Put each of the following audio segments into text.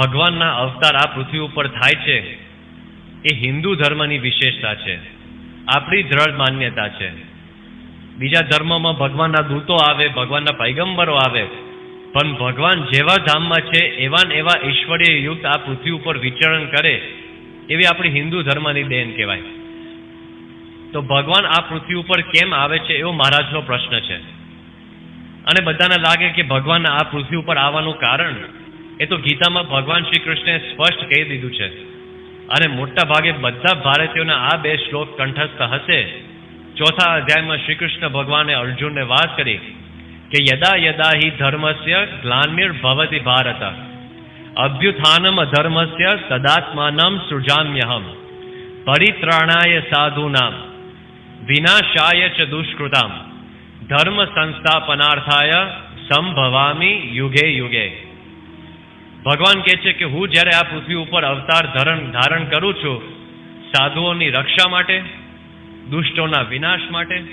ભગવાનના અવતાર આ પૃથ્વી ઉપર થાય છે, એ હિન્દુ ધર્મની વિશેષતા છે. આપણી દ્રઢ માન્યતા છે. બીજા ધર્મમાં ભગવાનના દૂતો આવે, ભગવાનના પૈગંબરો આવે, પણ ભગવાન જેવા ધામમાં છે, એવા ને એવા ઈશ્વરીય યુક્ત આ પૃથ્વી ઉપર વિચરણ કરે, એવી આપણી હિન્દુ ધર્મની દેન કહેવાય. તો ભગવાન આ પૃથ્વી ઉપર કેમ આવે છે, એવો મહારાજનો પ્રશ્ન છે. અને બધાને લાગે કે ભગવાન આ પૃથ્વી ઉપર આવવાનું કારણ એ તો ગીતામાં ભગવાન શ્રી કૃષ્ણે સ્પષ્ટ કહી દીધું છે. અને મોટા ભાગે બધા ભારતીયોના આ બે શ્લોક કંઠસ્થ હશે. ચોથા અધ્યાયમાં શ્રી કૃષ્ણ ભગવાને અર્જુનને વાત કરી કે યદા યદા હિ ધર્મસ્ય ગ્લાનિર ભવતી ભારત. અભ્યુત્થાનમ અધર્મસ્ય તદાત્માનમ સૃજામ્યહમ. પરિત્રાણાય સાધુનામ. વિનાશાય ચ દુષ્કૃતામ. ધર્મ સંસ્થાપનાર્થાય સંભવામી યુગે યુગે. ભગવાન કહે છે કે હું જ્યારે આ પૃથ્વી ઉપર અવતાર ધરણ ધારણ કરું છું, સાધુઓની રક્ષા માટે, દુષ્ટોના વિનાશ માટે,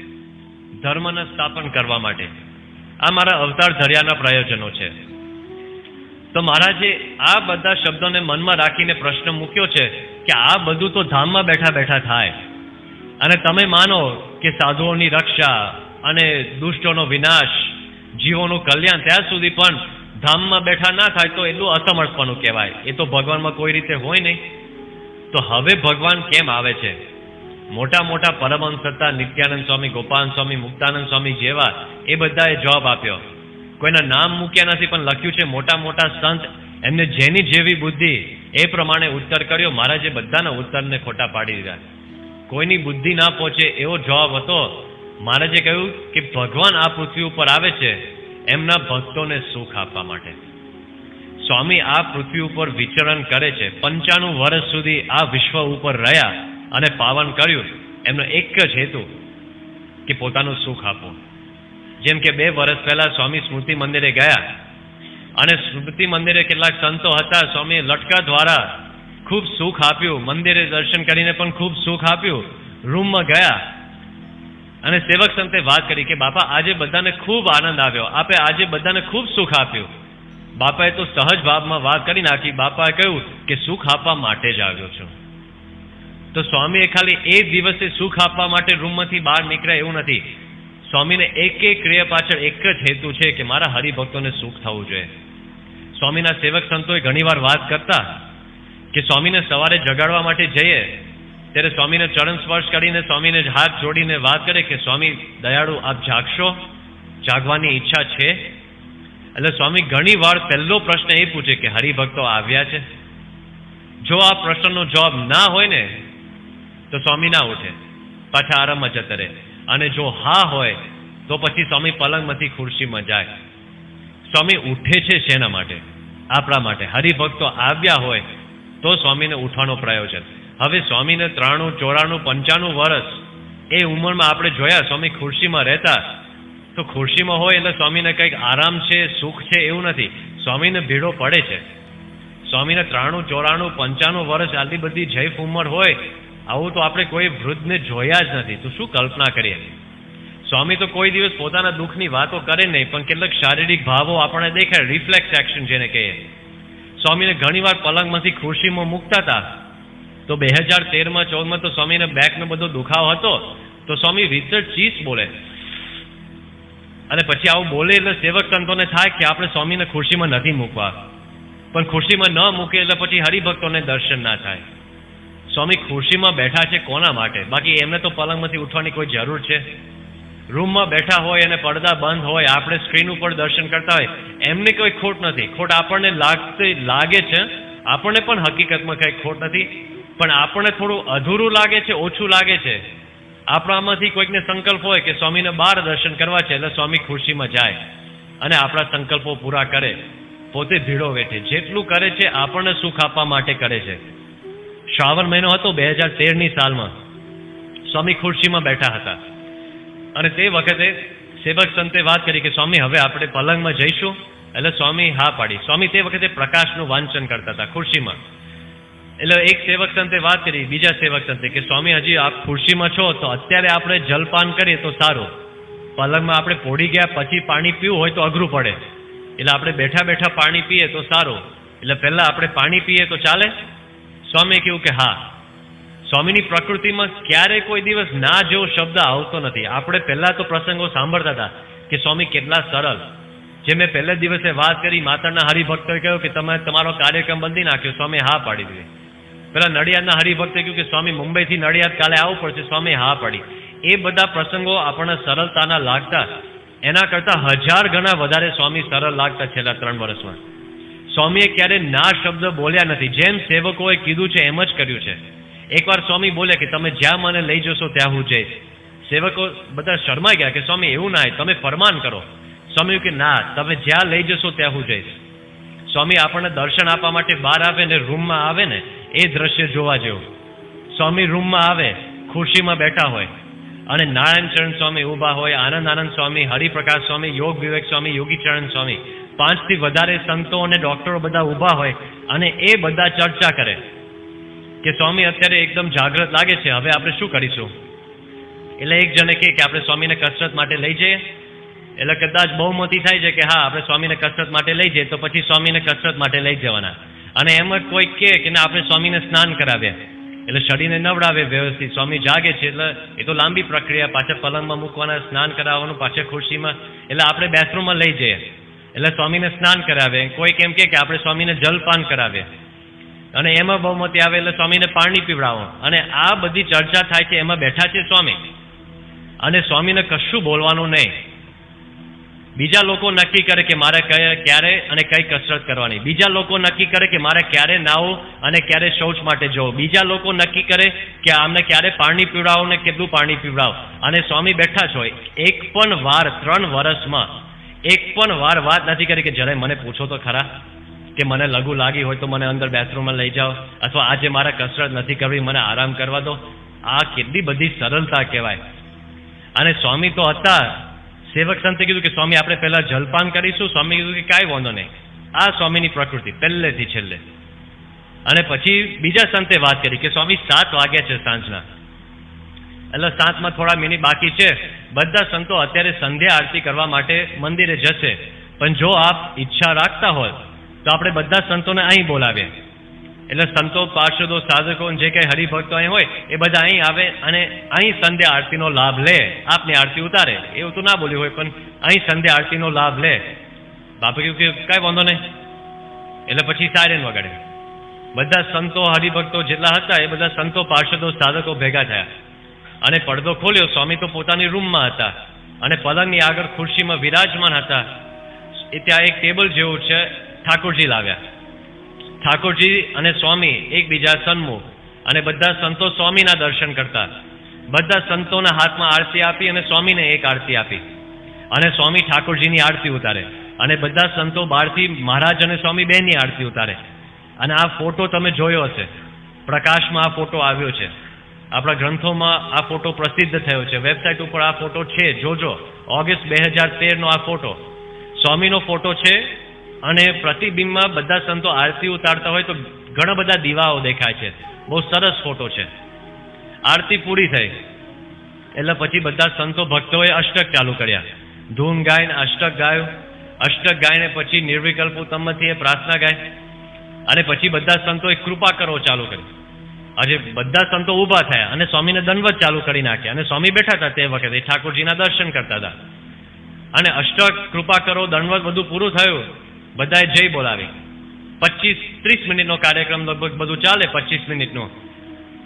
ધર્મના સ્થાપન કરવા માટે. આ મારા અવતાર ધર્યાના પ્રયોજનો છે. તો મહારાજે આ બધા શબ્દોને મનમાં રાખીને પ્રશ્ન મૂક્યો છે કે આ બધું તો ધામમાં બેઠા બેઠા થાય. અને તમે માનો કે સાધુઓની રક્ષા અને દુષ્ટોનો વિનાશ, જીવોનું કલ્યાણ, ત્યાં સુધી પણ ધામમાં બેઠા ના થાય તો એટલું અસમર્થપણું કહેવાય. એ તો ભગવાનમાં કોઈ રીતે હોય નહીં. તો હવે ભગવાન કેમ આવે છે? મોટા મોટા પરમહંસ હતા નિત્યાનંદ સ્વામી, ગોપાલ સ્વામી, મુક્તાનંદ સ્વામી જેવા એ બધાએ જવાબ આપ્યો. કોઈના નામ મૂક્યા નથી, પણ લખ્યું છે, મોટા મોટા સંત એમને જેની જેવી બુદ્ધિ એ પ્રમાણે ઉત્તર કર્યો. મહારાજે બધાના ઉત્તરને ખોટા પાડી દીધા. કોઈની બુદ્ધિ ના પહોંચે એવો જવાબ હતો. મહારાજે કહ્યું કે ભગવાન આ પૃથ્વી ઉપર આવે છે. એમના ભક્તોને સુખ આપવા માટે. સ્વામી આ પૃથ્વી ઉપર વિચરણ કરે છે. પંચાણું વર્ષ સુધી આ વિશ્વ ઉપર રહ્યા અને પાવન કર્યું. એમનો એક જ હેતુ કે પોતાનું સુખ આપવું. જેમ કે બે વર્ષ પહેલા સ્વામી સ્મૃતિ મંદિરે ગયા અને સ્મૃતિ મંદિરે કેટલાક સંતો હતા. સ્વામીએ લટકા દ્વારા ખૂબ સુખ આપ્યું. મંદિરે દર્શન કરીને પણ ખૂબ સુખ આપ્યું. રૂમમાં ગયા. અને સેવક સંતે વાત કરી કે, બાપા, આજે બધાને ખૂબ આનંદ આવ્યો. આપે આજે બધાને ખૂબ સુખ આપ્યું. બાપાએ તો સહજ ભાવમાં વાત કરી નાખી. બાપાએ કહ્યું કે, સુખ આપવા માટે જ આવ્યો છું. તો સ્વામીએ ખાલી એ દિવસે સુખ આપવા માટે રૂમમાંથી બહાર નીકળ્યા એવું નથી. સ્વામીને એક એક ક્રિયા પાછળ એક જ હેતુ છે કે, મારા હરિભક્તોને સુખ થવું જોઈએ. સ્વામીના સેવક સંતોએ ઘણીવાર વાત કરતા કે, સ્વામીને સવારે જગાડવા માટે જઈએ ત્યારે સ્વામીને ચરણ સ્પર્શ કરીને સ્વામીને હાથ જોડીને વાત કરે કે, સ્વામી, દયાળુ, આપ જાગશો? જાગવાની ઈચ્છા છે? એટલે સ્વામી ઘણી વાર પહેલો પ્રશ્ન એ પૂછે કે, હરિભક્તો આવ્યા છે? જો આ પ્રશ્નનો જવાબ ના હોય ને, તો સ્વામી ના ઉઠે, પાછા આરામમાં જતા રહે. અને જો હા હોય, તો પછી સ્વામી પલંગમાંથી ખુરશીમાં જાય. સ્વામી ઉઠે છે શેના માટે? આપણા માટે. હરિભક્તો આવ્યા હોય, તો સ્વામીને ઉઠવાનો પ્રયોજન. હવે સ્વામીને ત્રાણું, ચોરાણું, પંચાણું વર્ષ એ ઉંમરમાં આપણે જોયા, સ્વામી ખુરશીમાં રહેતા. તો ખુરશીમાં હોય એટલે સ્વામીને કંઈક આરામ છે, સુખ છે એવું નથી. સ્વામીને ભીડો પડે છે. સ્વામીને ત્રાણું, ચોરાણું, પંચાણું વર્ષ આટલી બધી જૈફ ઉંમર હોય, આવું તો આપણે કોઈ વૃદ્ધને જોયા જ નથી. તો શું કલ્પના કરીએ? સ્વામી તો કોઈ દિવસ પોતાના દુઃખની વાતો કરે નહીં, પણ કેટલાક શારીરિક ભાવો આપણને દેખાય રિફ્લેક્સ એક્શન જેને કહીએ. સ્વામીને ઘણીવાર પલંગમાંથી ખુરશીમાં મૂકતા હતા. તો બે હજાર તેરમાં ચૌદમાં તો સ્વામીને બેકનો બધો દુખાવો હતો, તો સ્વામી વિતર ચીસ બોલે. અને પછી આવું બોલે એટલે સેવક સંતોને થાય કે આપણે સ્વામીને ખુરશીમાં નથી મૂકવા. પણ ખુરશીમાં ન મૂકે એટલે પછી હરિભક્તોને દર્શન ના થાય. સ્વામી ખુરશીમાં બેઠા છે કોના માટે? બાકી એમને તો પલંગમાંથી ઉઠવાની કોઈ જરૂર છે. રૂમમાં બેઠા હોય અને પડદા બંધ હોય, આપણે સ્ક્રીન ઉપર દર્શન કરતા હોય, એમને કોઈ ખોટ નથી. ખોટ આપણને લાગતી લાગે છે. આપણને પણ હકીકતમાં કંઈ ખોટ નથી. પણ આપણને થોડું અધૂરું લાગે છે, ઓછું લાગે છે. આપણામાંથી કોઈકને સંકલ્પ હોય કે સ્વામીને બહાર દર્શન કરવા છે, એટલે સ્વામી ખુરશીમાં જાય અને આપણા સંકલ્પો પૂરા કરે. પોતે ભીડો વેઠે. જેટલું કરે છે, આપણને સુખ આપવા માટે કરે છે. શ્રાવણ મહિનો હતો બે હજાર તેરની સાલમાં. સ્વામી ખુરશીમાં બેઠા હતા. અને તે વખતે સેવક સંતે વાત કરી કે, સ્વામી, હવે આપણે પલંગમાં જઈશું. એટલે સ્વામી હા પાડી. સ્વામી તે વખતે પ્રકાશનું વાંચન કરતા હતા ખુરશીમાં. એટલે એક સેવક સંતે વાત કરી, બીજા સેવક સંતે કે, સ્વામી, હજી આપ ખુરશીમાં છો તો અત્યારે આપણે જલપાન કરીએ તો સારું. પલંગમાં આપણે પોડી ગયા, પછી પાણી પીવું હોય તો અઘરું પડે. એટલે આપણે બેઠા બેઠા પાણી પીએ તો સારું. એટલે પહેલાં આપણે પાણી પીએ તો ચાલે? સ્વામીએ કહ્યું કે, હા. સ્વામીની પ્રકૃતિમાં ક્યારે કોઈ દિવસ ના જેવો શબ્દ આવતો નથી. આપણે પહેલાં તો પ્રસંગો સાંભળતા હતા કે, સ્વામી, કેટલા સરળ. જે મેં પહેલે દિવસે વાત કરી, માતાના હરિભક્તોએ કહ્યું કે, તમે તમારો કાર્યક્રમ બંધી નાખ્યો. સ્વામી હા પાડી દીધી. પેલા નડિયાદના હરિભક્તે કહ્યું કે, સ્વામી, મુંબઈથી નડિયાદ કાલે આવવું પડશે. સ્વામી, હા, પડી. એ બધા પ્રસંગો આપણને સરળતાના લાગતા. એના કરતાં હજાર ગણા વધારે સ્વામી સરળ લાગતા છેલ્લા ત્રણ વર્ષમાં. સ્વામીએ ક્યારે ના શબ્દ બોલ્યા નથી. જેમ સેવકોએ કીધું છે, એમ જ કર્યું છે. એકવાર સ્વામી બોલ્યા કે, તમે જ્યાં મને લઈ જશો, ત્યાં હું જઈશ. સેવકો બધા શરમાઈ ગયા કે, સ્વામી, એવું ના તમે ફરમાન કરો. સ્વામી કે, ના, તમે જ્યાં લઈ જશો, ત્યાં હું જઈશ. સ્વામી આપણને દર્શન આપવા માટે બહાર આવે ને, રૂમમાં આવે ને એ દ્રશ્ય જોવા જેવું. સ્વામી રૂમમાં આવે, ખુરશીમાં બેઠા હોય અને નારાયણ ચરણ સ્વામી ઊભા હોય આનંદ આનંદ સ્વામી, હરિપ્રકાશ સ્વામી, યોગ વિવેક સ્વામી, યોગીચરણ સ્વામી, પાંચથી વધારે સંતો અને ડોક્ટરો બધા ઊભા હોય અને એ બધા ચર્ચા કરે. કે સ્વામી, અત્યારે એકદમ જાગૃત લાગે છે, હવે આપણે શું કરીશું? એટલે એક જણે કહે કે આપણે સ્વામીને કસરત માટે લઈ જઈએ. એટલે કદાચ બહુમતી થાય છે કે હા, આપણે સ્વામીને કસરત માટે લઈ જઈએ, તો પછી સ્વામીને કસરત માટે લઈ જવાના. અને એમ જ કોઈ કહે કે ના, આપણે સ્વામીને સ્નાન કરાવીએ. એટલે શરીરને નવડાવે, વ્યવસ્થિત સ્વામી જાગે છે, એટલે એ તો લાંબી પ્રક્રિયા, પાછા પલંગમાં મૂકવાના, સ્નાન કરાવવાનું, પાછા ખુરશીમાં, એટલે આપણે બેથરૂમમાં લઈ જઈએ. એટલે સ્વામીને સ્નાન કરાવે. કોઈ કેમ કે આપણે સ્વામીને જલપાન કરાવીએ. અને એમાં બહુમતી આવે, એટલે સ્વામીને પાણી પીવડાવો. અને આ બધી ચર્ચા થાય છે, એમાં બેઠા છે સ્વામી. અને સ્વામીને કશું બોલવાનું નહીં. બીજા લોકો નક્કી કરે કે મારે કયા ક્યારે અને કઈ કસરત કરવાની. બીજા લોકો નક્કી કરે કે મારે ક્યારે નાવું અને ક્યારે શૌચ માટે જવું. બીજા લોકો નક્કી કરે કે આમને ક્યારે પાણી પીવડાવો ને કેટલું પાણી પીવડાવો. અને સ્વામી બેઠા છો એક પણ વાર ત્રણ વર્ષમાં, એક પણ વાર વાત નથી કરી કે જરાય મને પૂછો તો ખરા. કે મને લઘુ લાગી હોય તો મને અંદર બેથરૂમમાં લઈ જાઓ. અથવા આજે મારે કસરત નથી કરવી, મને આરામ કરવા દો. આ કેટલી બધી સરળતા કહેવાય. અને સ્વામી તો હતા સેવક સંતે કીધું કે, સ્વામી, આપણે પહેલા જલપાન કરીશું. સ્વામી કીધું કે, કાંઈ વાંધો નહીં. આ સ્વામીની પ્રકૃતિ, પહેલેથી છેલ્લે. અને પછી બીજા સંતે વાત કરી કે, સ્વામી, સાત વાગ્યા છે સાંજના. એટલે સાતમાં થોડા મિનિટ બાકી છે. બધા સંતો અત્યારે સંધ્યા આરતી કરવા માટે મંદિરે જશે. પણ જો આપ ઈચ્છા રાખતા હોય, તો આપણે બધા સંતોને અહીં બોલાવીએ. એટલે સંતો, પાર્ષદો, સાધકો જે કંઈ હરિભક્તો અહીં હોય, એ બધા અહીં આવે અને અહીં સંધ્યા આરતીનો લાભ લે. આપની આરતી ઉતારે. એવું તો ના બોલ્યું હોય, પણ અહીં સંધ્યા આરતીનો લાભ લે. બાપે કહ્યું કે કાંઈ વાંધો નહીં. એટલે પછી સાયરન વગાડે. બધા સંતો, હરિભક્તો જેટલા હતા, એ બધા સંતો, પાર્ષદો, સાધકો ભેગા થયા. અને પડદો ખોલ્યો. સ્વામી તો પોતાની રૂમમાં હતા. અને પલંગની આગળ ખુરશીમાં વિરાજમાન હતા. એ ત્યાં એક ટેબલ જેવું છે, ઠાકોરજી લાવ્યા. ઠાકોરજી અને સ્વામી એકબીજા સન્મુખ અને બધા સંતો સ્વામીના દર્શન કરતા. બધા સંતોના હાથમાં આરતી આપી અને સ્વામીને એક આરતી આપી. અને સ્વામી ઠાકોરજીની આરતી ઉતારે. અને બધા સંતો બહારથી મહારાજ અને સ્વામી બેનની આરતી ઉતારે. અને આ ફોટો તમે જોયો હશે. પ્રકાશમાં આ ફોટો આવ્યો છે. આપણા ગ્રંથોમાં આ ફોટો પ્રસિદ્ધ થયો છે. વેબસાઇટ ઉપર આ ફોટો છે. જોજો. ઓગસ્ટ બે હજાર તેરનો આ ફોટો. સ્વામીનો ફોટો છે. અને પ્રતિબિંબમાં બધા સંતો આરતી ઉતારતા હોય તો ઘણા બધા દીવાઓ દેખાય છે. બહુ સરસ ફોટો છે. આરતી પૂરી થઈ. એટલે પછી બધા સંતો ભક્તોએ અષ્ટક ચાલુ કર્યા. ધૂન ગાયને અષ્ટક ગાયું. અષ્ટક ગાયને પછી નિર્વિકલ્પ ઉત્તમથી એ પ્રાર્થના ગાય અને પછી બધા સંતોએ કૃપા કરો ચાલુ કરી. આજે બધા સંતો ઊભા થયા અને સ્વામીને દંડવત ચાલુ કરી નાખ્યા. અને સ્વામી બેઠા હતા તે વખતે. ઠાકોરજીના દર્શન કરતા હતા. અને અષ્ટક કૃપા કરો, દંડવત બધું પૂરું થયું. બધાએ જય બોલાવી. પચીસ, ત્રીસ મિનિટનો કાર્યક્રમ લગભગ બધું ચાલે પચીસ મિનિટનો.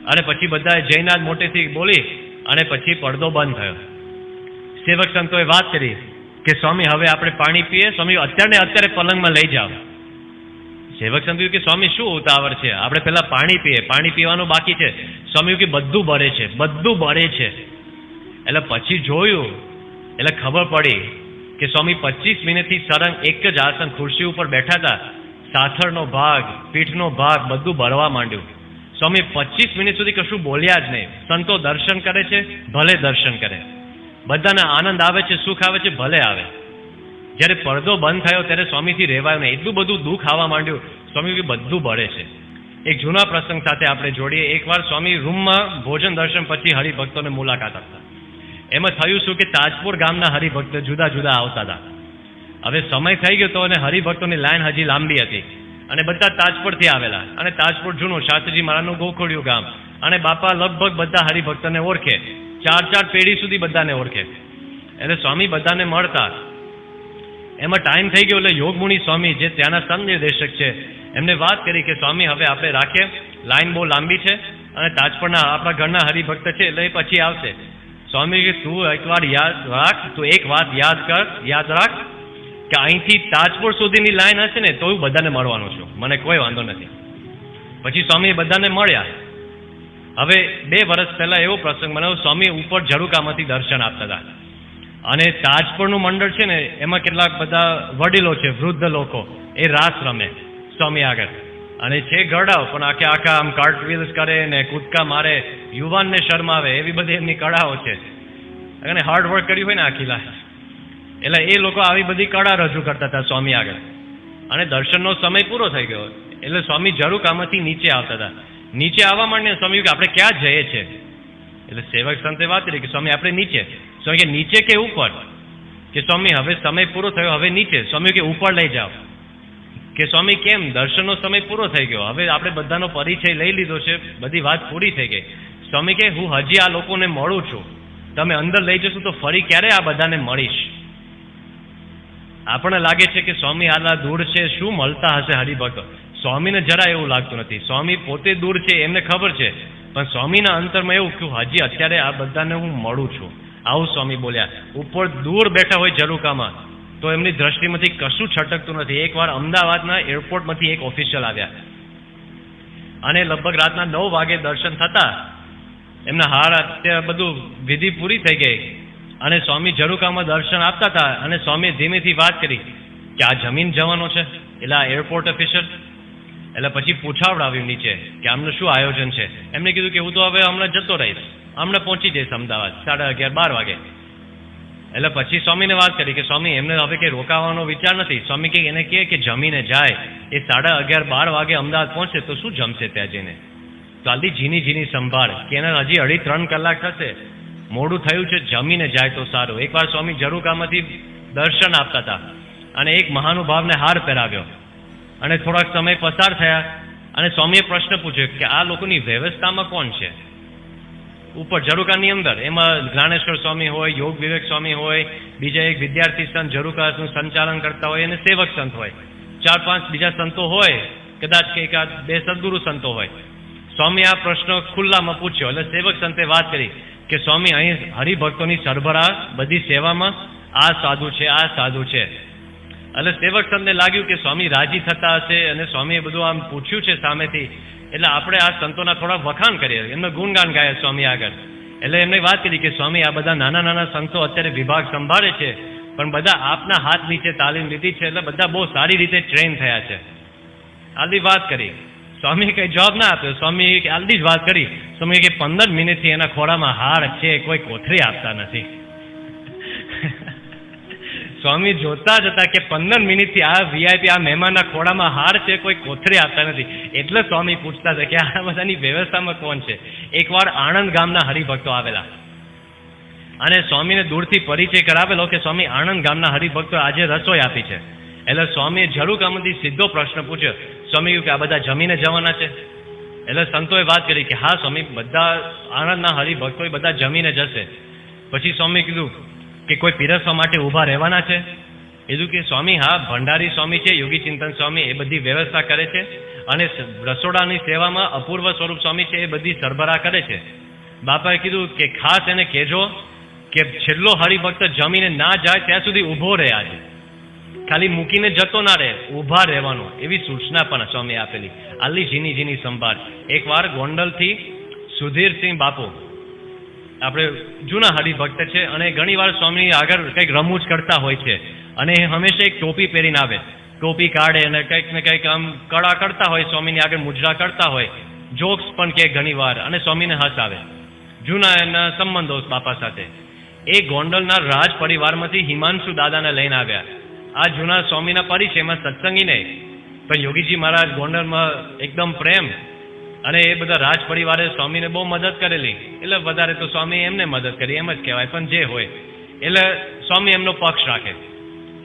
અને પછી બધાએ જયનાથ મોટેથી બોલી અને પછી પડદો બંધ થયો. સેવક સંતોએ વાત કરી કે, સ્વામી, હવે આપણે પાણી પીએ? સ્વામી, અત્યારે અત્યારે પલંગમાં લઈ જાઓ. સેવક સંતો કે, સ્વામી, શું ઉતાવળ છે? આપણે પહેલા પાણી પીએ. પાણી પીવાનું બાકી છે. સ્વામી કે, બધું ભરે છે. બધું ભરે છે. એટલે પછી જોયું. એટલે ખબર પડી કે સ્વામી, પચીસ મિનિટથી સરંગ એક જ આસન ખુરશી ઉપર બેઠા હતા. સાથળનો ભાગ, પીઠનો ભાગ બધું બળવા માંડ્યું. સ્વામી, પચીસ મિનિટ સુધી કશું બોલ્યા જ નહીં. સંતો દર્શન કરે છે, ભલે દર્શન કરે. બધાને આનંદ આવે છે, સુખ આવે છે, ભલે આવે. જ્યારે પડદો બંધ થયો ત્યારે સ્વામીથી રહેવાયું નહીં. એટલું બધું દુઃખ આવવા માંડ્યું. સ્વામી કે બધું બળે છે. એક જૂના પ્રસંગ સાથે આપણે જોડીએ. એકવાર સ્વામી રૂમમાં ભોજન દર્શન પછી હરિભક્તોને મુલાકાત આપતા. એમાં થયું શું કે તાજપુર ગામના હરિભક્ત જુદા જુદા આવતા હતા. હવે સમય થઈ ગયો તો અને હરિભક્તોની લાઈન હજી લાંબી હતી. અને બધા તાજપુરથી આવેલા. અને તાજપુર જૂનું શાસ્ત્રીજી મહારાજનું ગોખોડિયું ગામ. અને બાપા લગભગ બધા હરિભક્તને ઓળખે. ચાર ચાર પેઢી સુધી બધાને ઓળખે. એટલે સ્વામી બધાને મળતા. એમાં ટાઈમ થઈ ગયો એટલે યોગમુનિ સ્વામી, જે ત્યાંના સંનિર્દેશક છે, એમને વાત કરી કે સ્વામી, હવે આપણે રાખીએ. લાઈન બહુ લાંબી છે. અને તાજપુરના આપણા ઘરના હરિભક્ત છે, એટલે એ પછી આવશે. સ્વામી તું એકવાર યાદ રાખ, તું એક વાત યાદ કર, યાદ રાખ કે અહીંથી તાજપુર સુધીની લાઈન હશે ને તો હું બધાને મળવાનો છું. મને કોઈ વાંધો નથી. પછી સ્વામી બધાને મળ્યા. હવે બે વર્ષ પહેલા એવો પ્રસંગ બનાવ્યો સ્વામી ઉપર ઝરૂકામાંથી દર્શન આપતા હતા. અને તાજપુરનું મંડળ છે ને, એમાં કેટલાક બધા વડીલો છે, વૃદ્ધ લોકો, એ રાસ રમે સ્વામી આગળ. અને છે ગરડાઓ પણ આખે આખા આમ કાર્ટ વ્હીલ્સ કરે ને કૂદકા મારે યુવાનને શરમાવે એવી બધી એમની કળાઓ છે. અને હાર્ડ વર્ક કર્યું હોય ને આખી લાઈફ એટલે એ લોકો આવી બધી કળા રજૂ કરતા હતા સ્વામી આગળ. અને દર્શનનો સમય પૂરો થઈ ગયો. એટલે સ્વામી જરૂર કામથી નીચે આવતા હતા. નીચે આવવા માંડીને સ્વામી કે આપણે ક્યાં જઈએ છે? એટલે સેવક સંતે વાત કરી કે સ્વામી આપણે નીચે. સ્વામી કે નીચે કે ઉપર? કે સ્વામી હવે સમય પૂરો થયો, હવે નીચે. સ્વામી કે ઉપર લઈ જાઓ. કે સ્વામી કેમ? દર્શનનો સમય પૂરો થઈ ગયો. હવે આપણે બધાનો પરિચય લઈ લીધો છે. બધી વાત પૂરી થઈ ગઈ. સ્વામી કે હું હજી આ લોકોને મળું છું, તમે અંદર લઈ જશો તો ફરી ક્યારે આ બધાને મળીશ? આપણને લાગે છે કે સ્વામી આના દૂર છે, શું મળતા હશે હરિભક્તો? સ્વામીને જરા એવું લાગતું નથી. સ્વામી પોતે દૂર છે, એમને ખબર છે. પણ સ્વામીના અંતરમાં એવું કે હજી અત્યારે આ બધાને હું મળું છું. આવું સ્વામી બોલ્યા. ઉપર દૂર બેઠા હોય ઝરૂકામાં તો એમની દ્રષ્ટિમાંથી કશું છટકતું નથી. એકવાર અમદાવાદના એરપોર્ટમાંથી એક ઓફિશિયલ આવ્યા. અને લગભગ રાતના નવ વાગે દર્શન થતા એમના હાર અત્યારે બધું વિધિ પૂરી થઈ ગઈ. અને સ્વામી ઝરૂકામાં દર્શન આપતા હતા અને સ્વામી ધીમેથી વાત કરી કે આ જમીન જવાનો છે, એટલે આ એરપોર્ટ ઓફિસર એટલે પછી પૂછાવડાવ્યું નીચે કે આમનું શું આયોજન છે? એમને કીધું કે હું તો હવે હમણાં જતો રહીશ. હમણાં પહોંચી જઈશ અમદાવાદ, સાડા અગિયાર, બાર વાગે. એટલે પછી સ્વામીને વાત કરી કે સ્વામી, એમને હવે કંઈ રોકાવાનો વિચાર નથી. સ્વામી કે, એને કહે કે જમીને જાય. એ સાડા અગિયાર, બાર વાગે અમદાવાદ પહોંચે તો શું જમશે ત્યાં જઈને? ચાલતી ઝીની ઝીની સંભાળ. કે એના હજી અઢી ત્રણ કલાક થશે. મોડું થયું છે, જમીને જાય તો સારું. એકવાર સ્વામી ઝરૂકામાંથી દર્શન આપતા હતા અને એક મહાનુભાવને હાર પહેરાવ્યો. અને થોડાક સમય પસાર થયા અને સ્વામીએ પ્રશ્ન પૂછ્યો કે આ લોકોની વ્યવસ્થામાં કોણ છે? ઉપર ઝરૂકાની અંદર. એમાં જ્ઞાનેશ્વર સ્વામી હોય, યોગ વિવેક સ્વામી હોય, બીજા એક વિદ્યાર્થી સંત ઝરૂકાનું સંચાલન કરતા હોય અને સેવક સંત હોય. ચાર પાંચ બીજા સંતો હોય, કદાચ કે એકાદ બે સદગુરુ સંતો હોય. સ્વામી આ પ્રશ્ન ખુલ્લામાં પૂછ્યો. એટલે સેવક સંતે વાત કરી કે, સ્વામી, અહીં હરિભક્તોની સરભરા બધી સેવામાં આ સાધુ છે, આ સાધુ છે. એટલે સેવક સંતને લાગ્યું કે, સ્વામી રાજી થતા હશે અને સ્વામીએ બધું આમ પૂછ્યું છે સામેથી, એટલે આપણે આ સંતોના થોડા વખાણ કરીએ. એમને ગુણગાન ગાય સ્વામી આગળ. એટલે એમને વાત કરી કે, સ્વામી, આ બધા નાના નાના સંતો અત્યારે વિભાગ સંભાળે છે, પણ બધા આપના હાથ નીચે તાલીમ લીધી છે, એટલે બધા બહુ સારી રીતે ટ્રેન થયા છે. આલી વાત કરી. સ્વામીએ કઈ જવાબ ના આપ્યો. સ્વામી આલદી જ વાત કરી. સ્વામી કે પંદર મિનિટથી એના ખોળામાં હાર છે, કોઈ કોથરી આપતા નથી. સ્વામી જોતા જ હતા કે પંદર મિનિટથી આ વીઆઈપી આ મહેમાનના ખોળામાં હાર છે, કોઈ કોથરી આપતા નથી. એટલે સ્વામી પૂછતા હતા કે આ બધાની વ્યવસ્થામાં કોણ છે? એકવાર આણંદ ગામના હરિભક્તો આવેલા. અને સ્વામીને દૂરથી પરિચય કરાવેલો કે સ્વામી આણંદ ગામના હરિભક્તો આજે રસોઈ આપી છે. એટલે સ્વામીએ ઝરૂકામાંથી સીધો પ્રશ્ન પૂછ્યો. સ્વામી કે આ બધા જમીને જવાના છે. એટલે સંતોએ વાત કરી કે હા સ્વામી, બધા આણંદના હરિભક્તો બધા જમીને જશે. પછી સ્વામી કીધું કે કોઈ પીરસવા માટે ઊભા રહેવાના છે? કીધું કે સ્વામી, હા, ભંડારી સ્વામી છે, યોગી ચિંતન સ્વામી, એ બધી વ્યવસ્થા કરે છે અને રસોડાની સેવામાં અપૂર્વ સ્વરૂપ સ્વામી છે, એ બધી સરભરા કરે છે. બાપાએ કીધું કે ખાસ એને કહેજો કે છેલ્લો હરિભક્ત જમીને ના જાય, ત્યાં સુધી ઊભો રહે આજે. ખાલી મૂકીને જતો ના રહે, ઊભા રહેવાનો. એવી સૂચના પણ સ્વામી આપેલી. આલી ઝીની ઝીની સંભાળ. એકવાર ગોંડલથી સુધીરસિંહ બાપુ, આપણે જૂના હરિભક્ત છે, અને ઘણીવાર સ્વામી આગળ કંઈક રમૂજ કરતા હોય છે, અને એ હંમેશા એક ટોપી પહેરીને આવે. ટોપી કાઢે અને કંઈક ને કંઈક આમ કળા કરતા હોય, સ્વામીની આગળ મુજરા કરતા હોય. જોક્સ પણ કે ઘણીવાર, અને સ્વામીને હસ આવે. જૂના એના સંબંધો બાપા સાથે. એ ગોંડલના રાજ પરિવારમાંથી હિમાંશુ દાદાને લઈને આવ્યા. આ જૂના સ્વામીના પરિચયમાં સત્સંગી નહીં. પણ યોગીજી મહારાજ ગોંડલમાં એકદમ પ્રેમ અને એ બધા રાજ પરિવારે સ્વામીને બહુ મદદ કરેલી. એટલે વધારે તો સ્વામી એમને મદદ કરી, એમ જ કહેવાય, પણ જે હોય. એટલે સ્વામી એમનો પક્ષ રાખે.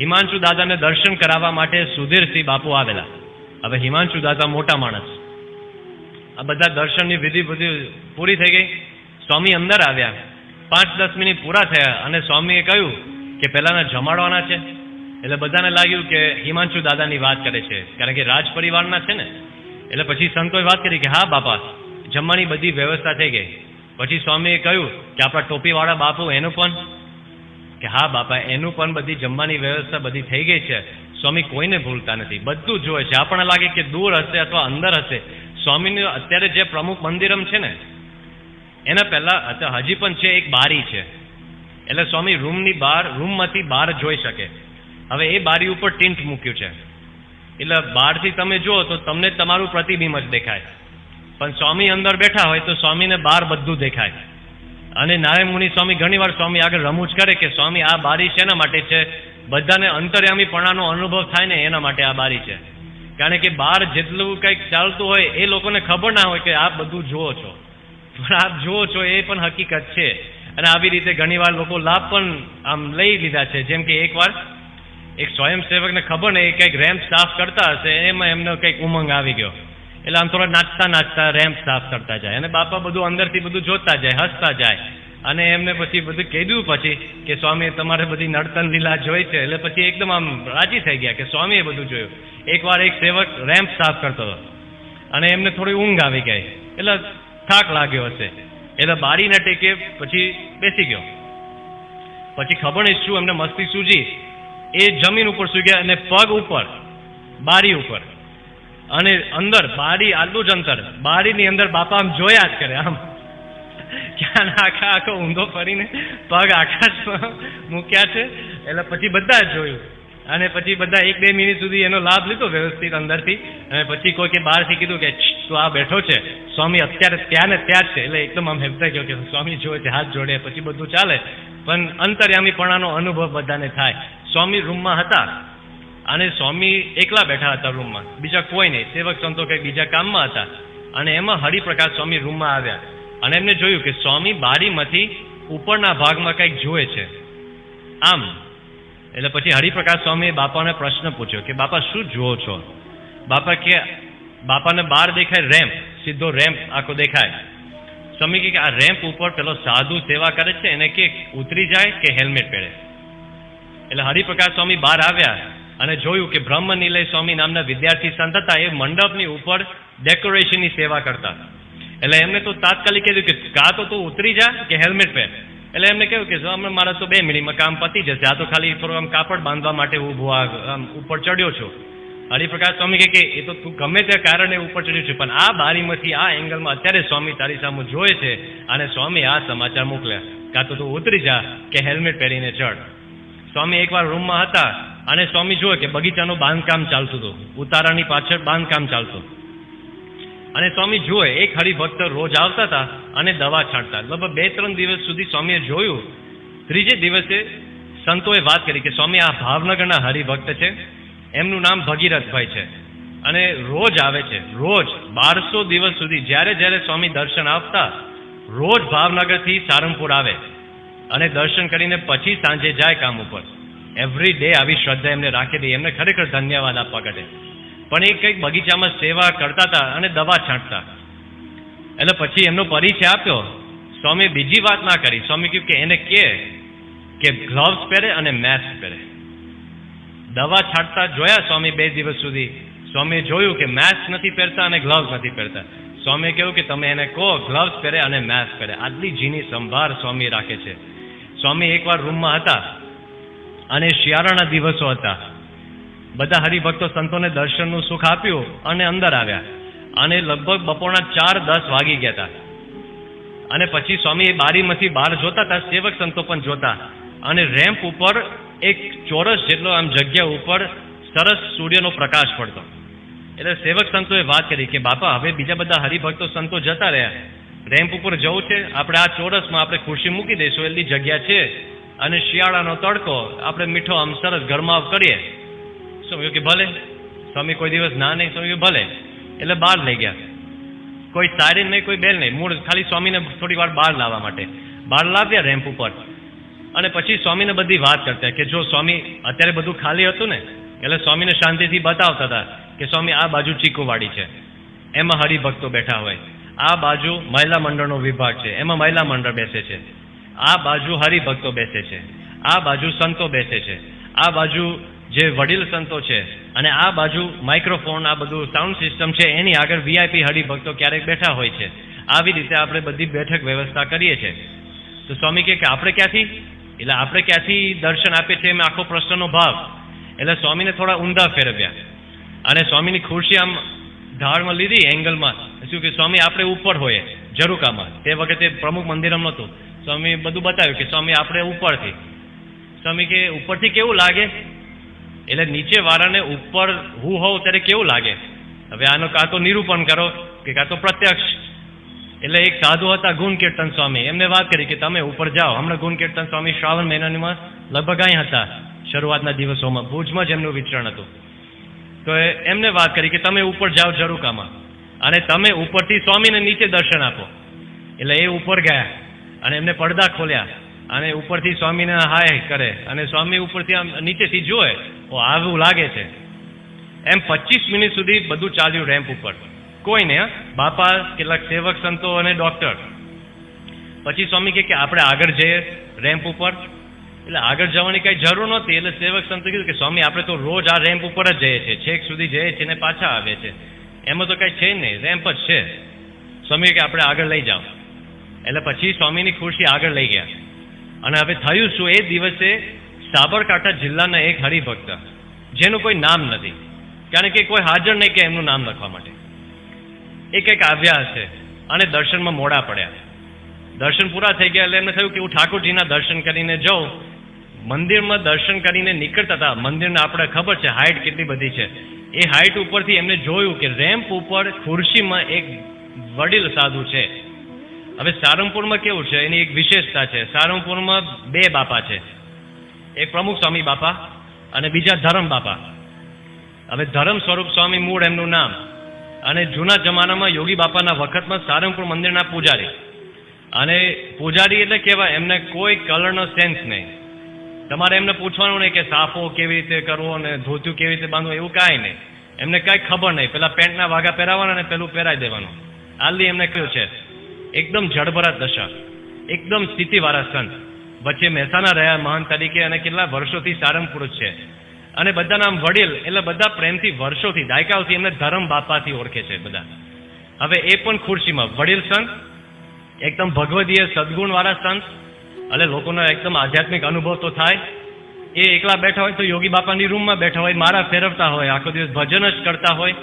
હિમાંશુ દાદાને દર્શન કરાવવા માટે સુધીરસિંહ બાપુ આવેલા. હવે હિમાંશુ દાદા મોટા માણસ. આ બધા દર્શનની વિધિ બધી પૂરી થઈ ગઈ. સ્વામી અંદર આવ્યા. પાંચ દસ મિનિટ પૂરા થયા અને સ્વામીએ કહ્યું કે પહેલાના જમાડવાના છે. એટલે બધાને લાગ્યું કે હિમાંશુ દાદાની વાત કરે છે. કારણ કે રાજ પરિવારના છે ને, એટલે પછી સંતોએ વાત કરી કે હા બાપા, જમવાની બધી વ્યવસ્થા થઈ ગઈ. પછી સ્વામીએ કહ્યું કે આપણા ટોપીવાળા બાપુ એનું પણ, કે હા બાપા, એનું પણ બધી જમવાની વ્યવસ્થા બધી થઈ ગઈ છે. સ્વામી કોઈને ભૂલતા નથી. બધું જોવે છે. આપણને લાગે કે દૂર હશે અથવા અંદર હશે. સ્વામીનું અત્યારે જે પ્રમુખ મંદિરમ છે ને, એના પહેલા હજી પણ છે એક બારી છે. એટલે સ્વામી રૂમની બહાર, રૂમમાંથી બહાર જોઈ શકે. હવે એ બારી ઉપર ટિન્ટ મૂક્યું છે. એટલે બહારથી તમે જુઓ તો તમને તમારું પ્રતિબિંબ જ દેખાય. પણ સ્વામી અંદર બેઠા હોય તો સ્વામીને બહાર બધું દેખાય. અને નારાયણ મુનિ સ્વામી ઘણીવાર સ્વામી આગળ રમૂજ કરે કે સ્વામી, આ બારી શેના માટે છે? બધાને અંતર્યામીપણાનો અનુભવ થાય ને એના માટે આ બારી છે. કારણ કે બહાર જેટલું કંઈક ચાલતું હોય એ લોકોને ખબર ના હોય કે આપ બધું જુઓ છો. પણ આપ જુઓ છો એ પણ હકીકત છે. અને આવી રીતે ઘણીવાર લોકો લાભ પણ આમ લઈ લીધા છે. જેમ કે એકવાર એક સ્વયંસેવકને ખબર નહીં, કંઈક રેમ્પ સાફ કરતા હશે, એમાં એમનો કંઈક ઉમંગ આવી ગયો. એટલે આમ થોડા નાચતા નાચતા રેમ્પ સાફ કરતા જાય. અને બાપા બધું અંદરથી બધું જોતા જાય, હસતા જાય. અને એમને પછી બધું કીધું પછી કે સ્વામી તમારે બધી નડતન લીલા જોઈ છે. એટલે પછી એકદમ આમ રાજી થઈ ગયા કે, સ્વામીએ બધું જોયું. એકવાર એક સેવક રેમ્પ સાફ કરતો હતો. અને એમને થોડી ઊંઘ આવી ગઈ. એટલે થાક લાગ્યો હશે. એટલે બારીને ટેકે પછી બેસી ગયો. પછી ખબર નહીં શું, એમને મસ્તી સૂજી. એ જમીન ઉપર સૂઈ ગયા અને પગ ઉપર, બારી ઉપર. અને અંદર બારી આટલું જ અંતર. બારીની અંદર બાપા આમ જોયા જ કરે આમ. ક્યાં આખા આખો ઊંધો ફરીને પગ આકાશમાં મૂક્યા છે. એટલે પછી બધા જ જોયું. અને પછી બધા એક બે મિનિટ સુધી એનો લાભ લીધો વ્યવસ્થિત અંદરથી. અને પછી કોઈ કે બહારથી કીધું કે "છ, તું આ બેઠો છે. સ્વામી અત્યારે ત્યાં ને ત્યાં છે. એટલે એકદમ આમ હેમતા ગયો કે સ્વામી જોવે છે હાથ જોડે પછી બધું ચાલે. પણ અંતર્યામીપણાનો અનુભવ બધાને થાય. સ્વામી રૂમમાં હતા અને સ્વામી એકલા બેઠા હતા રૂમમાં. બીજા કોઈ નહીં. સેવક સંતો કંઈક બીજા કામમાં હતા. અને એમાં હરિપ્રકાશ સ્વામી રૂમમાં આવ્યા. અને એમને જોયું કે સ્વામી બારીમાંથી ઉપરના ભાગમાં કંઈક જુએ છે. આમ એટલે પછી હરિપ્રકાશ સ્વામીએ બાપાને પ્રશ્ન પૂછ્યો કે, બાપા, શું જુઓ છો? બાપા કે, બાપાને બહાર દેખાય રેમ્પ સીધો રેમ્પ આખો દેખાય. સ્વામી કે આ રેમ્પ ઉપર પેલો સાધુ સેવા કરે છે, એને કે ઉતરી જાય કે હેલ્મેટ પહેરે? એટલે હરિપ્રકાશ સ્વામી બહાર આવ્યા અને જોયું કે બ્રહ્મ નિલય સ્વામી નામના વિદ્યાર્થી સંત હતા એ મંડપની ઉપર ડેકોરેશનની સેવા કરતા એટલે એમને તો તાત્કાલિક કીધું કે, કાં તો તું ઉતરી જા કે હેલ્મેટ પહેર. એટલે એમને કહ્યું કે અમે મારા તો બે મિનિટમાં કામ પતી જશે. આ તો ખાલી થોડું આમ કાપડ બાંધવા માટે ઊભો આમ ઉપર ચડ્યો છું. હરિપ્રકાશ સ્વામી કે એ તો તું ગમે તે કારણે ઉપર ચડ્યું છે, પણ આ બારીમાંથી, આ એંગલમાં અત્યારે સ્વામી તારી સામે જોવે છે અને સ્વામી આ સમાચાર મોકલ્યા. કાં તો તું ઉતરી જા કે હેલ્મેટ પહેરીને ચડ સ્વામી એકવાર રૂમમાં હતા અને સ્વામી જોયે કે બગીચાનું બાંધકામ ચાલતું હતું. ઉતારાની પાછળ બાંધકામ ચાલતું. અને સ્વામી જુએ, એક હરિભક્ત રોજ આવતા હતા અને દવા છાંટતા. લગભગ બે, ત્રણ દિવસ સુધી સ્વામીએ જોયું. ત્રીજે દિવસે સંતોએ વાત કરી કે, સ્વામી, આ ભાવનગરના હરિભક્ત છે. એમનું નામ ભગીરથભાઈ છે. અને રોજ આવે છે. રોજ બારસો દિવસ સુધી જ્યારે જ્યારે સ્વામી દર્શન આપતા, રોજ ભાવનગરથી સારંગપુર આવે અને દર્શન કરીને પછી સાંજે જાય કામ ઉપર. એવરી ડે આવી શ્રદ્ધા એમને રાખેલી એમને ખરેખર ધન્યવાદ આપવા ઘટે પણ એ કંઈક બગીચામાં સેવા કરતા હતા અને દવા છાંટતા. એટલે પછી એમનો પરિચય આપ્યો. સ્વામી બીજી વાત ના કરી. સ્વામી કહ્યું કે એને કે કે ગ્લવ્સ પહેરે અને મેસ્ક પહેરે. દવા છાંટતા જોયા સ્વામી બે દિવસ સુધી. સ્વામીએ જોયું કે મેસ્ક નથી પહેરતા અને ગ્લવ્સ નથી પહેરતા. સ્વામીએ કહ્યું કે તમે એને કહો ગ્લવ્સ પહેરે અને માસ્ક પહેરે. આટલી જીની સંભાળ સ્વામી રાખે છે. સ્વામી એકવાર રૂમમાં હતા અને શિયાળાના દિવસો હતા. બધા હરિભક્તો સંતોને દર્શનનું સુખ આપ્યું અને અંદર આવ્યા. અને લગભગ બપોરના ચાર દસ વાગી ગયા હતા અને પછી સ્વામી એ બારીમાંથી બહાર જોતા હતા સેવક સંતો પણ જોતા. અને રેમ્પ ઉપર એક ચોરસ જેટલો આમ જગ્યા ઉપર સરસ સૂર્યનો પ્રકાશ પડતો. એટલે સેવક સંતોએ વાત કરી કે, બાપા, હવે બીજા બધા હરિભક્તો સંતો જતા રહ્યા. રેમ્પ ઉપર જવું છે. આપણે આ ચોરસમાં આપણે ખુરશી મૂકી દઈશું. એટલી જગ્યા છે. અને શિયાળાનો તડકો. આપણે મીઠો આમ સરસ ગરમાવ કરીએ. સ્વામી કે ભલે. સ્વામી કોઈ દિવસ ના નહીં, સ્વામી ભલે. એટલે બહાર લઈ ગયા. કોઈ સાયરન નહીં, કોઈ બેલ નહીં. મૂળ ખાલી સ્વામીને થોડી વાર બહાર લાવવા માટે. બહાર લાવ્યા રેમ્પ ઉપર. અને પછી સ્વામીને બધી વાત કરતા કે જો સ્વામી અત્યારે બધું ખાલી હતું ને, એટલે સ્વામીને શાંતિથી બતાવતા હતા કે સ્વામી આ બાજુ ચીકુવાડી છે. એમાં હરિભક્તો બેઠા હોય. આ બાજુ મહિલા મંડળનો વિભાગ છે. એમાં મહિલા મંડળ બેસે છે. આ બાજુ હરિભક્તો બેસે છે. આ બાજુ સંતો બેસે છે. આ બાજુ જે વડીલ સંતો છે. અને આ બાજુ માઇક્રોફોન આ બધું સાઉન્ડ સિસ્ટમ છે, એની આગળ વીઆઈપી હરિભક્તો ક્યારેક બેઠા હોય છે. આવી રીતે આપણે બધી બેઠક વ્યવસ્થા કરીએ છીએ. તો સ્વામી કે આપણે ક્યાંથી? એટલે આપણે ક્યાંથી દર્શન આપીએ છીએ એમ આખો પ્રશ્નનો ભાવ. એટલે સ્વામીને થોડા ઊંધા ફેરવ્યા. અને સ્વામીની ખુરશી આમ ઢાળમાં લીધી એંગલમાં. શું કે, સ્વામી, આપણે ઉપર હોઈએ. ઝરૂકામાં તે વખતે પ્રમુખ મંદિરમ નહોતું. સ્વામી બધું બતાવ્યું કે, સ્વામી, આપણે ઉપરથી. સ્વામી કે, ઉપરથી કેવું લાગે? એટલે નીચે વાળાને ઉપર હું હોઉં ત્યારે કેવું લાગે? હવે આનો કાં તો નિરૂપણ કરો કે કાં તો પ્રત્યક્ષ. એટલે એક સાધુ હતા ગુણ કીર્તન સ્વામી. એમને વાત કરી કે તમે ઉપર જાઓ. હમણાં ગુણ કીર્તન સ્વામી શ્રાવણ મહિનામાં લગભગ અહીં હતા. શરૂઆતના દિવસોમાં ભુજમાં જ એમનું વિચરણ હતું. તો એમને વાત કરી કે તમે ઉપર જાઓ ઝરૂકામાં. અને તમે ઉપરથી સ્વામીને નીચે દર્શન આપો. એટલે એ ઉપર ગયા અને એમને પડદા ખોલ્યા. અને ઉપરથી સ્વામીને હાય કરે. અને સ્વામી ઉપરથી આમ નીચેથી જોવે, ઓ, આવું લાગે છે. એમ પચીસ મિનિટ સુધી બધું ચાલ્યું રેમ્પ ઉપર. કોઈને બાપા, કેટલાક સેવક સંતો અને ડોક્ટર પછી સ્વામી કહે કે, આપણે આગળ જઈએ રેમ્પ ઉપર. એટલે આગળ જવાની કઈ જરૂર નહોતી. એટલે સેવક સંતો કીધું કે, સ્વામી, આપણે તો રોજ આ રેમ્પ ઉપર જ જઈએ છીએ. છેક સુધી જઈએ છીએ ને પાછા આવે છે. એમાં તો કઈ છે નહીં. રેમ્પ જ છે. સ્વામી કે, આપણે આગળ લઈ જાઓ. એટલે પછી સ્વામીની ખુરશી આગળ લઈ ગયા. અને હવે થયું શું? એ દિવસે સાબરકાંઠા જિલ્લાના એક હરિભક્ત, જેનું કોઈ નામ નથી, કારણ કે કોઈ હાજર નહીં કે એમનું નામ લખવા માટે. એ કંઈક આવ્યા હશે અને દર્શનમાં મોડા પડ્યા. દર્શન પૂરા થઈ ગયા એટલે એમને થયું કે હું ઠાકોરજીના દર્શન કરીને જાઉં. મંદિરમાં દર્શન કરીને નીકળતા હતા. મંદિરને આપણે ખબર છે હાઇટ કેટલી બધી છે. એ હાઇટ ઉપરથી એમને જોયું કે રેમ્પ ઉપર ખુરશીમાં એક વડીલ સાધુ છે. હવે સારંગપુરમાં કેવું છે? એની એક વિશેષતા છે. સારંગપુરમાં બે બાપા છે. એક પ્રમુખ સ્વામી બાપા અને બીજા ધરમ બાપા. હવે ધરમ સ્વરૂપ સ્વામી મૂળ એમનું નામ. અને જૂના જમાનામાં યોગી બાપાના વખતમાં સારંગપુર મંદિરના પૂજારી. અને પૂજારી એટલે કેવા? એમને કોઈ કલરનો સેન્સ નહીં. તમારે એમને પૂછવાનું નહીં કે સાફો કેવી રીતે કરવો અને ધોતું કેવી રીતે બાંધવું એવું કાંઈ નહીં. એમને કાંઈ ખબર નહીં. પેલા પેન્ટના વાઘા પહેરાવાના અને પેલું પહેરાવી દેવાનું. આલી એમને કહ્યું છે. એકદમ જળભરા દશા, એકદમ સ્થિતિવાળા સંત. વચ્ચે મહેસાણા રહ્યા મહાન તરીકે અને કેટલા વર્ષોથી સારંગપુર છે. અને બધા નામ વડીલ એટલે બધા પ્રેમથી વર્ષોથી, દાયકાઓથી એમને ધરમ બાપાથી ઓળખે છે બધા. હવે એ પણ ખુરશીમાં, વડીલ સંત, એકદમ ભગવદીય, સદગુણવાળા સંત, એટલે લોકોનો એકદમ આધ્યાત્મિક અનુભવ તો થાય. એ એકલા બેઠા હોય તો યોગી બાપાની રૂમમાં બેઠા હોય, મારા ફેરવતા હોય, આખો દિવસ ભજન જ કરતા હોય.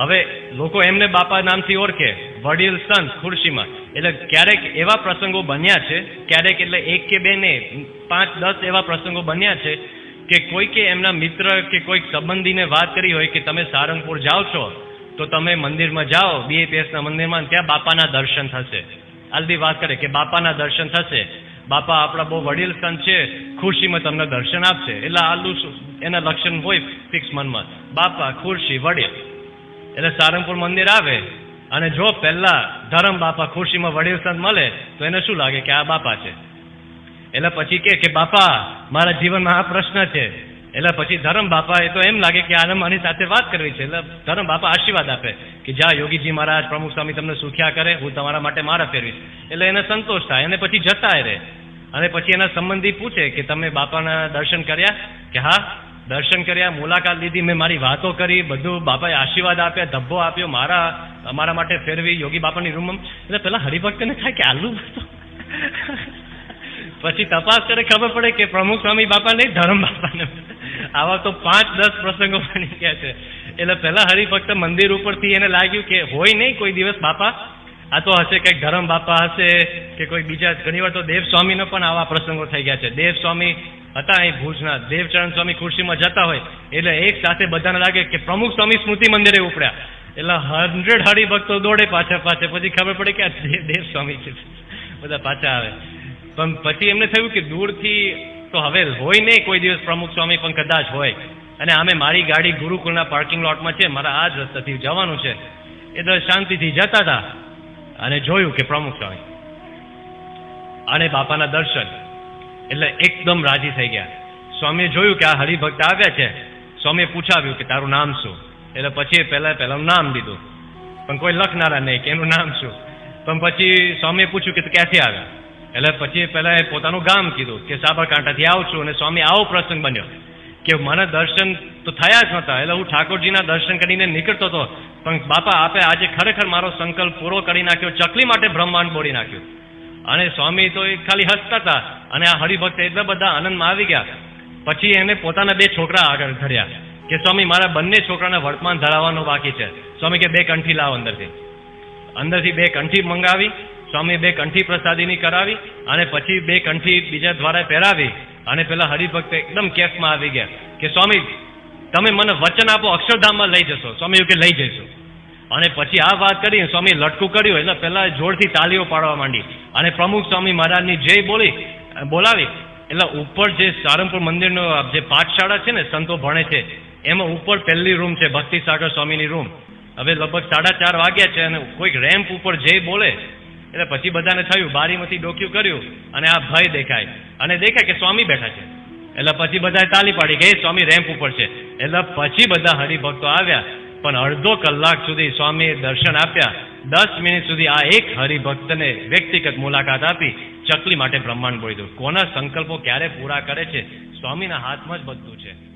હવે લોકો એમને બાપા નામથી ઓળખે, વડીલ, સંત, ખુરશીમાં. એટલે ક્યારેક એવા પ્રસંગો બન્યા છે, ક્યારેક એટલે એક કે બે ને પાંચ, દસ એવા પ્રસંગો બન્યા છે કે કોઈકે એમના મિત્ર કે કોઈક સંબંધીને વાત કરી હોય કે તમે સારંગપુર જાઓ છો, તો તમે મંદિરમાં જાઓ બીએપીએસના મંદિરમાં, ત્યાં બાપાના દર્શન થશે. આલદી વાત કરે કે બાપાના દર્શન થશે. બાપા આપણા બહુ વડીલ સંત છે, ખુરશીમાં તમને દર્શન આપશે. એટલે આલુ એના લક્ષણ હોય ફિક્સ મનમાં. બાપા, ખુરશી, વડીલ. એટલે સારંગપુર મંદિર આવે અને જો પહેલા ધરમ બાપા ખુરશીમાં વડીલ મળે, તો એને શું લાગે કે આ બાપા છે? એટલે પછી કે કે બાપા, મારા જીવનમાં આ પ્રશ્ન છે. એટલે પછી ધરમ બાપા એ તો એમ લાગે કે આને મારી સાથે વાત કરવી છે. એટલે ધરમ બાપા આશીર્વાદ આપે કે જા યોગીજી મહારાજ, પ્રમુખ સ્વામી તમને સુખ્યા કરે, હું તમારા માટે મારા ફેરવીશ. એટલે એને સંતોષ થાય. અને પછી જતા રહે. અને પછી એના સંબંધી પૂછે કે તમે બાપાના દર્શન કર્યા? કે હા દર્શન કર્યા, મુલાકાત લીધી, મેં મારી વાતો કરી, બધું બાપાએ આશીર્વાદ આપ્યા, ધબ્બો આપ્યો, મારા અમારા માટે ફેરવી, યોગી બાપાની રૂમમાં. એટલે પેલા હરિભક્તને થાય કે આલુ પછી તપાસ કરે, ખબર પડે કે પ્રમુખ સ્વામી બાપા નહીં, ધરમ બાપાને. આવા તો પાંચ, દસ પ્રસંગો બની ગયા છે. એટલે પેલા હરિભક્ત મંદિર ઉપરથી એને લાગ્યું કે હોય નહીં કોઈ દિવસ બાપા. આ તો હશે કંઈક ધરમ બાપા હશે કે કોઈ બીજા ઘણી વાર તો દેવ સ્વામીનો પણ આવા પ્રસંગો થઈ ગયા છે. દેવ સ્વામી હતા અહીં ભુજના દેવચરણ સ્વામી ખુરશીમાં જતા હોય, એટલે એક સાથે બધાને લાગે કે પ્રમુખ સ્વામી સ્મૃતિ મંદિરે ઉપડ્યા. એટલે હંડ્રેડ હરિભક્તો દોડે પાછા પાછા. પછી ખબર પડે કે આ દેવ સ્વામી છે. બધા પાછા આવે. પણ પછી એમને થયું કે દૂરથી તો હવે હોય નહીં કોઈ દિવસ પ્રમુખ સ્વામી, પણ કદાચ હોય. અને આમે મારી ગાડી ગુરુકુળના પાર્કિંગ લોટમાં છે. મારા આ જ રસ્તાથી જવાનું છે. એટલે શાંતિથી જતા હતા. અને જોયું કે પ્રમુખ સ્વામી. અને બાપાના દર્શન. એટલે એકદમ રાજી થઈ ગયા. સ્વામીએ જોયું કે આ હરિભક્ત આવ્યા છે. સ્વામીએ પૂછાવ્યું કે તારું નામ શું? એટલે પછી પહેલા પહેલાં નામ દીધું. પણ કોઈ લખનારા નહીં કે એનું નામ શું? પણ પછી સ્વામીએ પૂછ્યું કે ક્યાંથી આવ્યા? એટલે પછી પહેલાં એ પોતાનું ગામ કીધું કે સાબરકાંઠાથી આવું છું અને સ્વામી આવો પ્રસંગ બન્યો. કે મને દર્શન તો થયા જ નહોતા. એટલે હું ઠાકોરજીના દર્શન કરીને નીકળતો હતો પણ બાપા, આપે આજે ખરેખર મારો સંકલ્પ પૂરો કરી નાખ્યો, ચકલી માટે બ્રહ્માંડ બોડી નાખ્યું. અને સ્વામી તો એ ખાલી હસતા હતા. અને આ હરિભક્ત એટલા બધા આનંદમાં આવી ગયા. પછી એને પોતાના બે છોકરા આગળ ધર્યા કે, સ્વામી, મારા બંને છોકરાને વર્તમાન ધરાવવાનું બાકી છે. સ્વામી કે, બે કંઠી લાવો અંદરથી. અંદરથી બે કંઠી મંગાવી સ્વામી બે કંઠી પ્રસાદીની કરાવી અને પછી બે કંઠી બીજા દ્વારા પહેરાવી અને પેલા હરિભક્ત એકદમ કેફમાં આવી ગયા કે, સ્વામી, તમે મને વચન આપો, અક્ષરધામમાં લઈ જશો. સ્વામી કે, લઈ જઈશું. અને પછી આ વાત કરી, સ્વામી લટકું કર્યું, એટલે પહેલા જોરથી તાલીઓ પાડવા માંડી. અને પ્રમુખ સ્વામી મહારાજની જય બોલી, બોલાવી, એટલે ઉપર જે સારંગપુર મંદિરનો જે પાઠશાળા છે ને, સંતો ભણે છે, એમાં ઉપર પહેલી રૂમ છે ભક્તિ સાગર સ્વામીની રૂમ. હવે લગભગ સાડા ચાર વાગ્યા છે અને કોઈક રેમ્પ ઉપર જય બોલે, એટલે પછી બધાને થયું, બારીમાંથી ડોક્યું કર્યું, અને આ ભય દેખાય. અને દેખાય કે સ્વામી બેઠા છે. એટલે પછી બધાએ તાલી પાડી કે સ્વામી, રેમ્પ ઉપર છે. એટલે પછી બધા હરિભક્તો આવ્યા પણ અડધો કલાક સુધી સ્વામીએ દર્શન આપ્યા. દસ મિનિટ સુધી આ એક હરિભક્તને વ્યક્તિગત મુલાકાત આપી. ચકલી માટે બ્રહ્માંડ બોલી દઉં કોના સંકલ્પો ક્યારે પૂરા કરે છે? સ્વામીના હાથમાં જ બધું છે.